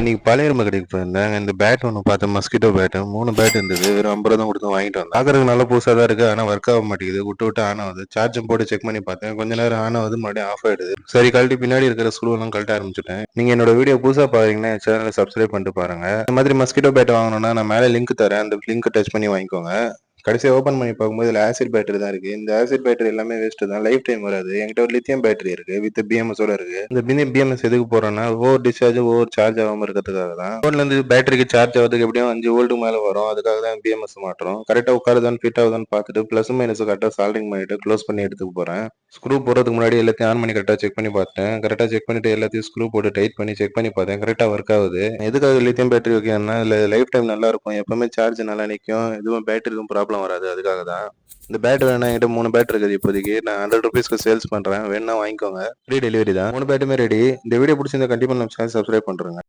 இன்னைக்கு பழையரம கடைக்கு போயிருந்தேன். இந்த பேட் ஒன்று பார்த்தேன். மஸ்கிட்டோ பேட் மூணு பேட் இருந்தது. வெறும் ஐம்பது ரூபா கொடுத்து வாங்கிட்டு வந்தேன். பார்க்கறதுக்கு நல்ல புதுசாக தான் இருக்கு. ஆனால் ஒர்க் ஆக மாட்டேங்குது. விட்டு விட்டு ஆன் ஆகுது. சார்ஜும் போட்டு செக் பண்ணி பார்த்தேன். கொஞ்ச நேரம் ஆன் ஆகுது. மறுபடியும் ஆஃப் ஆயிடுது. சரி கழட்டி பின்னாடி இருக்கிற ஸ்கூலெல்லாம் கழட்ட ஆரம்பிச்சுட்டேன். நீங்க என்னோட வீடியோ புதுசாக பாருங்கன்னா சேனலை சப்ஸ்கிரைப் பண்ணிட்டு பாருங்க. இந்த மாதிரி மஸ்கிட்டோ பேட் வாங்கணும்னா நான் மேலே லிங்க் தரேன். அந்த லிங்க் டச் பண்ணி வாங்கிக்கோங்க. கடைசியாக ஓப்பன் பண்ணி பார்க்கும்போது இதில் ஆசிட் பேட்டரி தான் இருக்குது இந்த ஆசிட் பேட்டரி எல்லாமே வேஸ்ட் தான். லைஃப் டைம் வராது. என்கிட்ட ஒரு லித்தியம் பேட்டரி இருக்கு வித் பிஎம்எஸோட இருக்குது இந்த பிஎம்எஸ் எதுக்கு போகிறோன்னா ஓவர் டிஸ்சார்ஜ் ஓவர் சார்ஜ் ஆகாம இருக்கிறதுக்காக தான். ஃபோன்லேருந்து பேட்டரிக்கு சார்ஜ் ஆகிறதுக்கு எப்படியும் அஞ்சு ஓல்டு மேலே வரும். அதுக்காக தான் பிஎம்எஸ் மாட்டுறோம் கரெக்டாக உட்காருதான்னு ஃபிட் ஆகுதான்னு பார்த்துட்டு ப்ளஸ் மைனஸ் கரெக்டாக சால்டிங் பண்ணிட்டு க்ளோஸ் பண்ணி எடுத்துக்க போறேன். ஸ்க்ரூ போடுறதுக்கு முன்னாடி எல்லாத்தையும் ஆன் பண்ணி கரெக்டாக செக் பண்ணி பார்த்தேன். கரெக்டாக செக் பண்ணிட்டு எல்லாத்தையும் ஸ்க்ரூ போட்டு டைட் பண்ணி செக் பண்ணி பார்த்தேன். கரெக்டாக ஒர்க் ஆகுது. எதுக்காக லித்தியம் பேட்டரி வைக்கணும்னா இல்லை லைஃப் டைம் நல்லா இருக்கும். எப்பவுமே சார்ஜ் நல்லா நிற்கும் எதுவும் பேட்டரிக்கும் ப்ராப்ளம் வராது. அதுக்காக தான். இந்த பேட் வேணா என்கிட்ட மூணு பேட் இருக்குது இப்போதைக்கு. நான் ஹண்ட்ரட் ருபீஸ்க்கு சேல்ஸ் பண்றேன். வேணா வாங்கிக்கோங்க. ஃப்ரீ டெலிவரி தான். மூணு பேட்டுமே ரெடி இந்த வீடியோ பிடிச்சிருந்தா கண்டிப்பா நம்ம சேனல் சப்ஸ்கிரைப் பண்ணுறேங்க